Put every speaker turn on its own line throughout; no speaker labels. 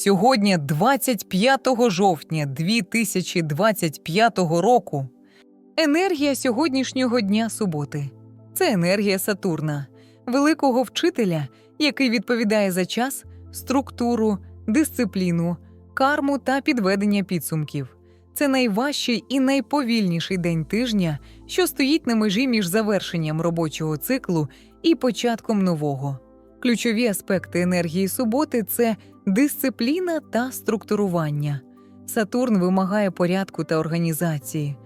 Сьогодні, 25 жовтня 2025 року, енергія сьогоднішнього дня суботи це енергія Сатурна, великого вчителя, який відповідає за час, структуру, дисципліну, карму та підведення підсумків. Це найважчий і найповільніший день тижня, що стоїть на межі між завершенням робочого циклу і початком нового. Ключові аспекти енергії суботи це дисципліна та структурування. Сатурн вимагає порядку та організації.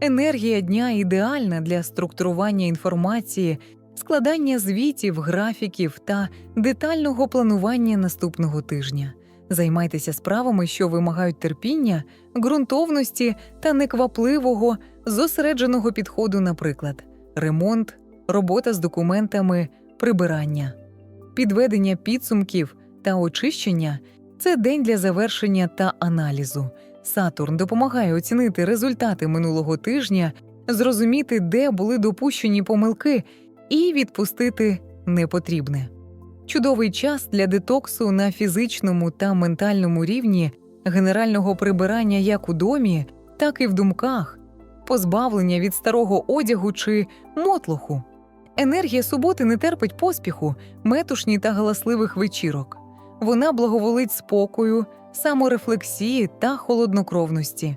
Енергія дня ідеальна для структурування інформації, складання звітів, графіків та детального планування наступного тижня. Займайтеся справами, що вимагають терпіння, ґрунтовності та неквапливого, зосередженого підходу, наприклад, ремонт, робота з документами, прибирання, підведення підсумків та очищення це день для завершення та аналізу. Сатурн допомагає оцінити результати минулого тижня, зрозуміти, де були допущені помилки, і відпустити непотрібне. Чудовий час для детоксу на фізичному та ментальному рівні, генерального прибирання як у домі, так і в думках, позбавлення від старого одягу чи мотлоху. Енергія суботи не терпить поспіху, метушні та галасливих вечірок. Вона благоволить спокою, саморефлексії та холоднокровності.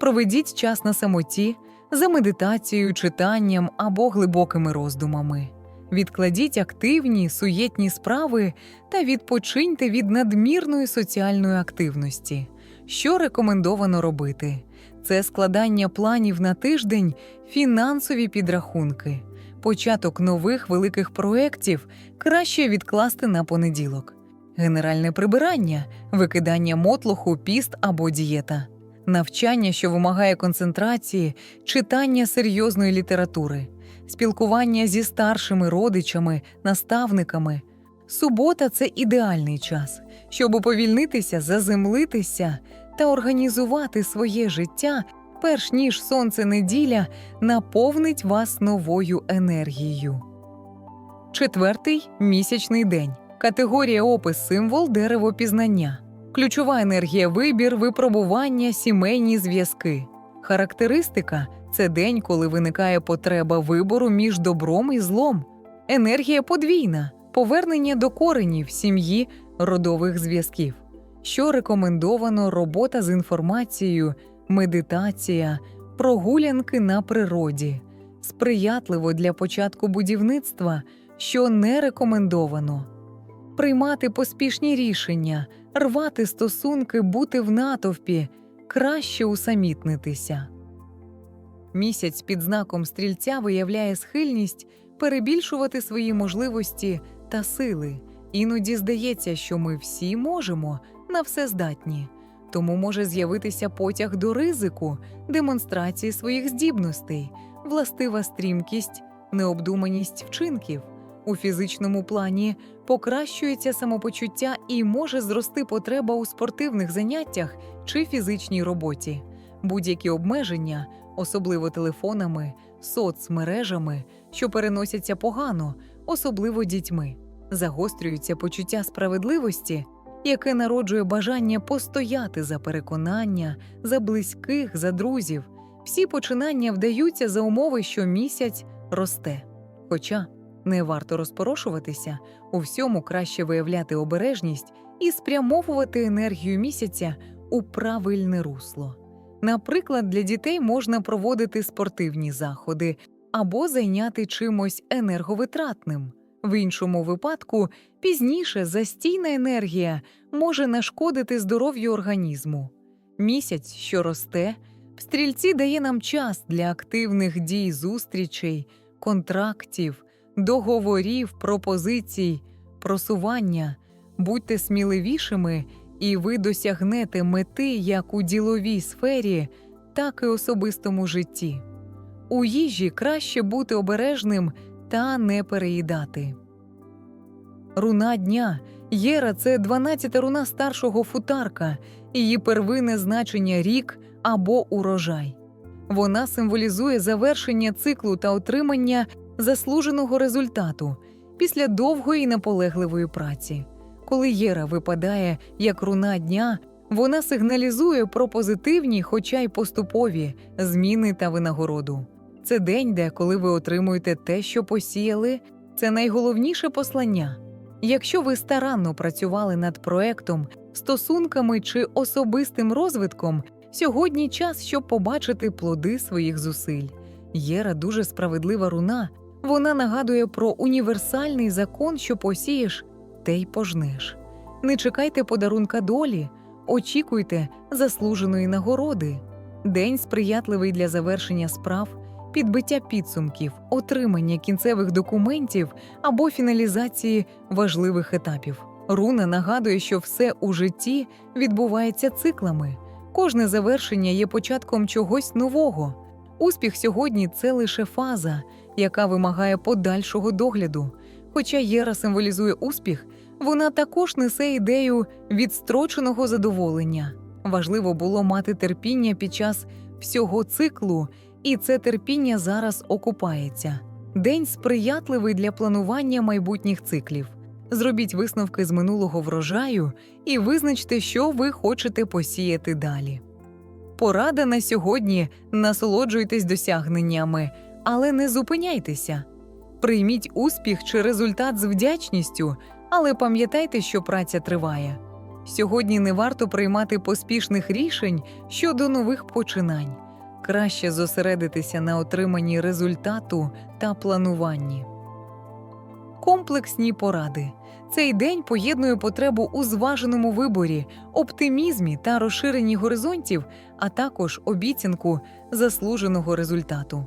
Проведіть час на самоті, за медитацією, читанням або глибокими роздумами. Відкладіть активні, суєтні справи та відпочиньте від надмірної соціальної активності. Що рекомендовано робити? Це складання планів на тиждень, фінансові підрахунки. Початок нових великих проєктів краще відкласти на понеділок. Генеральне прибирання, викидання мотлоху, піст або дієта, навчання, що вимагає концентрації, читання серйозної літератури, спілкування зі старшими родичами, наставниками. Субота це ідеальний час, щоб уповільнитися, заземлитися та організувати своє життя, перш ніж сонце неділя наповнить вас новою енергією. Четвертий місячний день. Категорія опис символ дерево пізнання. Ключова енергія вибір, випробування, сімейні зв'язки. Характеристика це день, коли виникає потреба вибору між добром і злом. Енергія подвійна, повернення до коренів, сім'ї, родових зв'язків. Що рекомендовано робота з інформацією, медитація, прогулянки на природі, сприятливо для початку будівництва, що не рекомендовано приймати поспішні рішення, рвати стосунки, бути в натовпі, краще усамітнитися. Місяць під знаком стрільця виявляє схильність перебільшувати свої можливості та сили. Іноді здається, що ми всі можемо на все здатні, тому може з'явитися потяг до ризику, демонстрації своїх здібностей, властива стрімкість, необдуманість вчинків. У фізичному плані покращується самопочуття і може зрости потреба у спортивних заняттях чи фізичній роботі. Будь-які обмеження, особливо телефонами, соцмережами, що переносяться погано, особливо дітьми, загострюється почуття справедливості, яке народжує бажання постояти за переконання, за близьких, за друзів. Всі починання вдаються за умови, що місяць росте. Хоча не варто розпорошуватися, у всьому краще виявляти обережність і спрямовувати енергію місяця у правильне русло. Наприклад, для дітей можна проводити спортивні заходи або зайняти чимось енерговитратним. В іншому випадку пізніше застійна енергія може нашкодити здоров'ю організму. Місяць, що росте, в стрільці дає нам час для активних дій зустрічей, контрактів, договорів, пропозицій, просування. Будьте сміливішими, і ви досягнете мети як у діловій сфері, так і особистому житті. У їжі краще бути обережним та не переїдати. Руна дня Єра це 12 руна старшого футарка, її первинне значення рік або урожай. Вона символізує завершення циклу та отримання заслуженого результату після довгої наполегливої праці. Коли Єра випадає як руна дня, вона сигналізує про позитивні, хоча й поступові зміни та винагороду. Це день, де коли ви отримуєте те, що посіяли, це найголовніше послання. Якщо ви старанно працювали над проектом, стосунками чи особистим розвитком, сьогодні час, щоб побачити плоди своїх зусиль. Єра дуже справедлива руна. Вона нагадує про універсальний закон, що посієш, те й пожнеш. Не чекайте подарунка долі, очікуйте заслуженої нагороди. День сприятливий для завершення справ, підбиття підсумків, отримання кінцевих документів або фіналізації важливих етапів. Руна нагадує, що все у житті відбувається циклами. Кожне завершення є початком чогось нового. Успіх сьогодні це лише фаза, яка вимагає подальшого догляду. Хоча Єра символізує успіх, вона також несе ідею відстроченого задоволення. Важливо було мати терпіння під час всього циклу, і це терпіння зараз окупається. День сприятливий для планування майбутніх циклів. Зробіть висновки з минулого врожаю і визначте, що ви хочете посіяти далі. Порада на сьогодні насолоджуйтесь досягненнями, але не зупиняйтеся. Прийміть успіх чи результат з вдячністю, але пам'ятайте, що праця триває. Сьогодні не варто приймати поспішних рішень щодо нових починань. Краще зосередитися на отриманні результату та плануванні. Комплексні поради. Цей день поєднує потребу у зваженому виборі, оптимізмі та розширенні горизонтів, а також обіцянку заслуженого результату.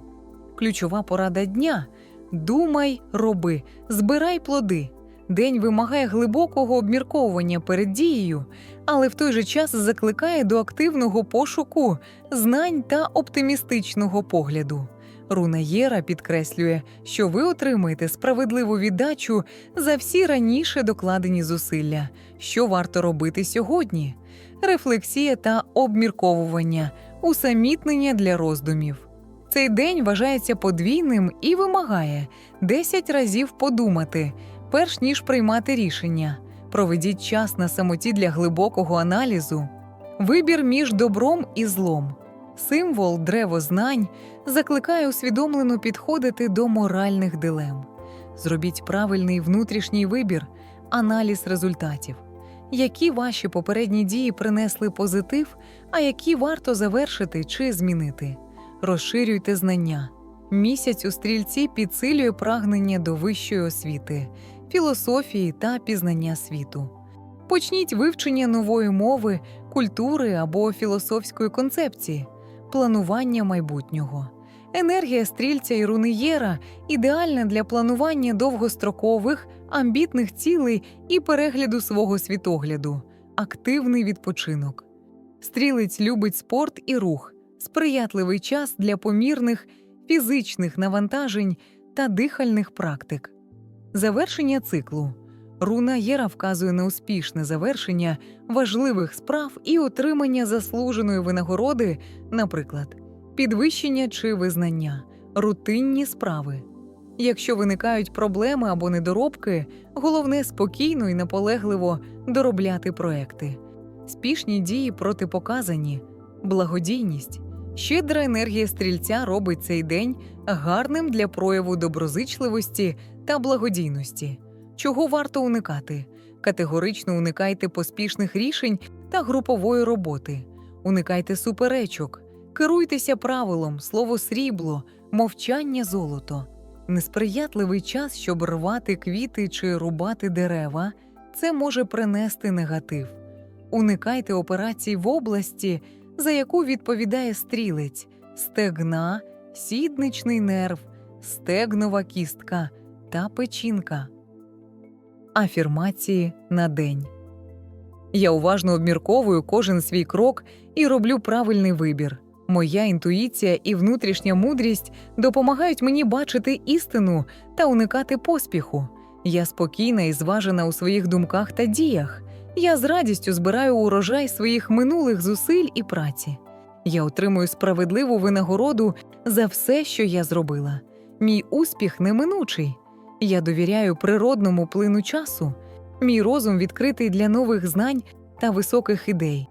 Ключова порада дня думай, роби, збирай плоди. День вимагає глибокого обмірковування перед дією, але в той же час закликає до активного пошуку знань та оптимістичного погляду. Руна Єра підкреслює, що ви отримаєте справедливу віддачу за всі раніше докладені зусилля, що варто робити сьогодні. Рефлексія та обмірковування, усамітнення для роздумів. Цей день вважається подвійним і вимагає 10 разів подумати, перш ніж приймати рішення. Проведіть час на самоті для глибокого аналізу. Вибір між добром і злом. Символ древознань закликає усвідомлено підходити до моральних дилем. Зробіть правильний внутрішній вибір, аналіз результатів. Які ваші попередні дії принесли позитив, а які варто завершити чи змінити. Розширюйте знання. Місяць у стрільці підсилює прагнення до вищої освіти, філософії та пізнання світу. Почніть вивчення нової мови, культури або філософської концепції, планування майбутнього. Енергія стрільця і руниєра ідеальна для планування довгострокових, амбітних цілей і перегляду свого світогляду, активний відпочинок. Стрілець любить спорт і рух, сприятливий час для помірних фізичних навантажень та дихальних практик. Завершення циклу. Руна Єра вказує на успішне завершення важливих справ і отримання заслуженої винагороди, наприклад, підвищення чи визнання, рутинні справи. Якщо виникають проблеми або недоробки, головне спокійно і наполегливо доробляти проекти. Спішні дії протипоказані, благодійність. Щедра енергія стрільця робить цей день гарним для прояву доброзичливості та благодійності. Чого варто уникати? Категорично уникайте поспішних рішень та групової роботи, уникайте суперечок, керуйтеся правилом, слово срібло, мовчання золото. Несприятливий час, щоб рвати квіти чи рубати дерева, це може принести негатив. Уникайте операцій в області, за яку відповідає стрілець, стегна, сідничний нерв, стегнова кістка та печінка. Афірмації на день. Я уважно обмірковую кожен свій крок і роблю правильний вибір. Моя інтуїція і внутрішня мудрість допомагають мені бачити істину та уникати поспіху. Я спокійна і зважена у своїх думках та діях. Я з радістю збираю урожай своїх минулих зусиль і праці. Я отримую справедливу винагороду за все, що я зробила. Мій успіх неминучий. Я довіряю природному плину часу. Мій розум відкритий для нових знань та високих ідей.